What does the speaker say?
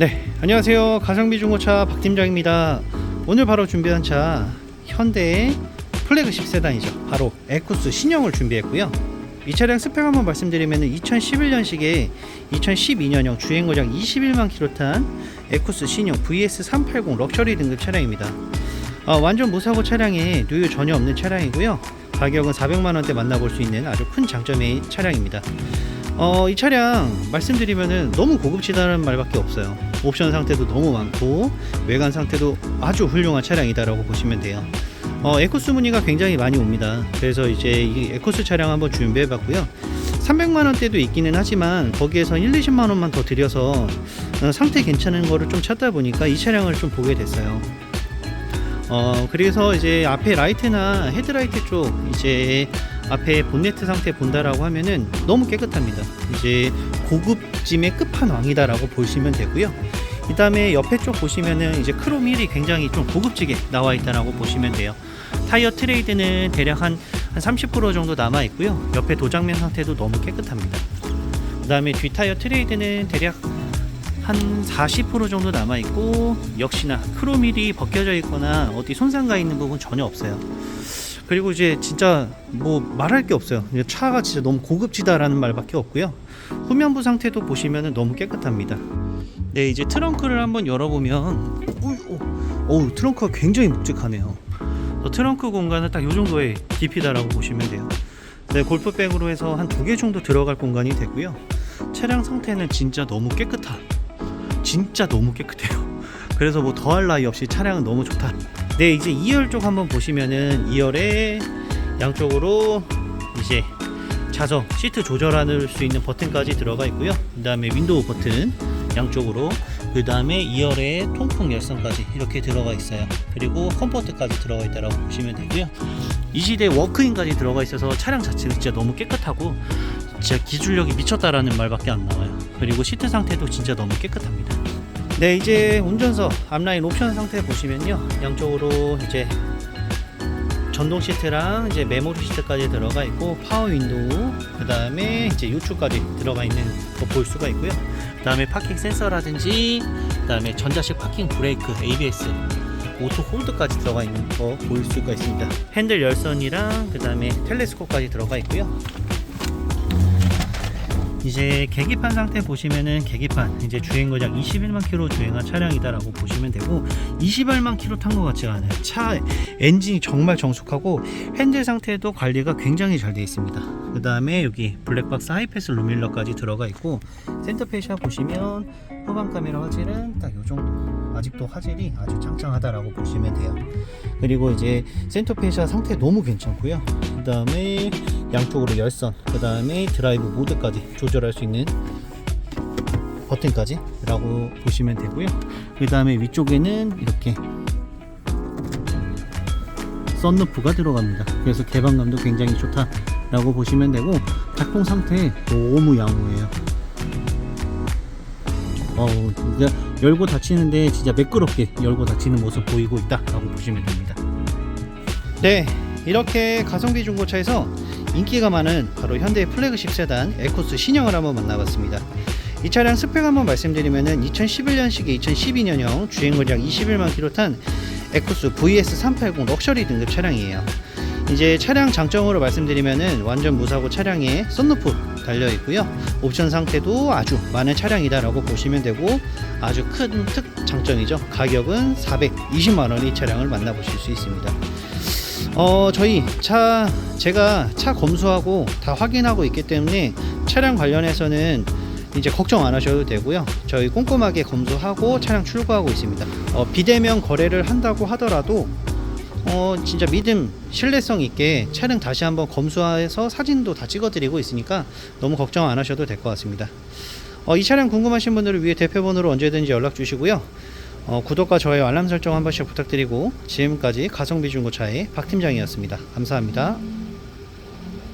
네, 안녕하세요. 가성비 중고차 박 팀장입니다. 오늘 바로 준비한 차 현대의 플래그십 세단이죠. 바로 에쿠스 신형을 준비했고요. 이 차량 스펙 한번 말씀드리면 2011년식에 2012년형 주행 거장 21만 킬로 탄 에쿠스 신형 VS380 럭셔리 등급 차량입니다. 어, 완전 무사고 차량에 누유 전혀 없는 차량이고요. 가격은 400만 원대 만나볼 수 있는 아주 큰 장점의 차량입니다. 어, 이 차량 말씀드리면은 너무 고급지다는 말밖에 없어요. 옵션 상태도 너무 많고 외관 상태도 아주 훌륭한 차량이다라고 보시면 돼요. 어, 에코스 문의가 굉장히 많이 옵니다. 그래서 이제 이 에코스 차량 한번 준비해 봤고요. 300만 원대도 있기는 하지만 거기에서 1, 20만 원만 더 들여서 어, 상태 괜찮은 거를 좀 찾다 보니까 이 차량을 좀 보게 됐어요. 어 그래서 이제 앞에 라이트나 헤드라이트 쪽 이제 앞에 본네트 상태 본다라고 하면은 너무 깨끗합니다. 이제 고급짐의 끝판왕이다라고 보시면 되고요. 그 다음에 옆에 쪽 보시면은 이제 크롬 휠이 굉장히 좀 고급지게 나와 있다라고 보시면 돼요. 타이어 트레이드는 대략 한, 한 30% 정도 남아 있고요. 옆에 도장면 상태도 너무 깨끗합니다. 그 다음에 뒷 타이어 트레이드는 대략 한 40% 정도 남아 있고 역시나 크롬 휠이 벗겨져 있거나 어디 손상가 있는 부분 전혀 없어요. 그리고 이제 진짜 뭐 말할 게 없어요. 차가 진짜 너무 고급지다라는 말밖에 없고요. 후면부 상태도 보시면은 너무 깨끗합니다. 네, 이제 트렁크를 한번 열어보면, 오, 오, 트렁크가 굉장히 묵직하네요. 어, 트렁크 공간은 딱 이 정도의 깊이다라고 보시면 돼요. 네, 골프백으로 해서 한 두 개 정도 들어갈 공간이 되고요. 차량 상태는 진짜 너무 깨끗하. 진짜 너무 깨끗해요. 그래서 뭐 더할 나위 없이 차량은 너무 좋다. 네, 이제 2열 쪽 한번 보시면은 2열에 양쪽으로 이제 자석 시트 조절할 수 있는 버튼까지 들어가 있고요. 그 다음에 윈도우 버튼 양쪽으로 그 다음에 2열에 통풍 열선까지 이렇게 들어가 있어요. 그리고 컴포트까지 들어가 있다라고 보시면 되고요. 이 시대에 워크인까지 들어가 있어서 차량 자체가 진짜 너무 깨끗하고 진짜 기술력이 미쳤다라는 말밖에 안 나와요. 그리고 시트 상태도 진짜 너무 깨끗합니다. 네, 이제 운전석 앞라인 옵션 상태 보시면요. 양쪽으로 이제 전동 시트랑 이제 메모리 시트까지 들어가 있고 파워 윈도우 그 다음에 이제 요추까지 들어가 있는 거 볼 수가 있고요. 그 다음에 파킹 센서라든지 그 다음에 전자식 파킹 브레이크 ABS 오토 홀드까지 들어가 있는 거 볼 수가 있습니다. 핸들 열선이랑 그 다음에 텔레스코까지 들어가 있고요. 이제 계기판 상태 보시면은 계기판 이제 주행거장 21만 킬로 주행한 차량이다라고 보시면 되고 28만 킬로 탄 것 같지가 않아요. 차 엔진이 정말 정숙하고 핸들 상태도 관리가 굉장히 잘 되어 있습니다. 그 다음에 여기 블랙박스 하이패스 루밀러까지 들어가 있고 센터페시아 보시면 후방 카메라 화질은 딱이 정도. 아직도 화질이 아주 짱짱하다라고 보시면 돼요. 그리고 이제 센터페시아 상태 너무 괜찮고요. 그 다음에 양쪽으로 열선, 그 다음에 드라이브 모드까지 조절할 수 있는 버튼까지 라고 보시면 되고요. 그 다음에 위쪽에는 이렇게 썬루프가 들어갑니다. 그래서 개방감도 굉장히 좋다 라고 보시면 되고 작동 상태 너무 양호해요. 어우, 진짜 열고 닫히는데 진짜 매끄럽게 열고 닫히는 모습 보이고 있다 라고 보시면 됩니다. 네, 이렇게 가성비 중고차에서 인기가 많은 바로 현대 플래그십 세단 에코스 신형을 한번 만나봤습니다. 이 차량 스펙 한번 말씀드리면은 2011년식에 2012년형 주행거리 약 21만 킬로 탄 에코스 VS380 럭셔리 등급 차량이에요. 이제 차량 장점으로 말씀드리면은 완전 무사고 차량에 썬루프 달려 있고요. 옵션 상태도 아주 많은 차량이다라고 보시면 되고 아주 큰 특 장점이죠. 가격은 420만 원의 차량을 만나보실 수 있습니다. 어 저희 차 제가 차 검수하고 다 확인하고 있기 때문에 차량 관련해서는 이제 걱정 안 하셔도 되고요. 저희 꼼꼼하게 검수하고 차량 출고하고 있습니다. 어, 비대면 거래를 한다고 하더라도 어 진짜 믿음 신뢰성 있게 차량 다시 한번 검수해서 사진도 다 찍어드리고 있으니까 너무 걱정 안 하셔도 될 것 같습니다. 어, 이 차량 궁금하신 분들을 위해 대표번호로 언제든지 연락 주시고요. 어, 구독과 좋아요 알람 설정 한 번씩 부탁드리고 지금까지 가성비 중고차의 박 팀장이었습니다. 감사합니다.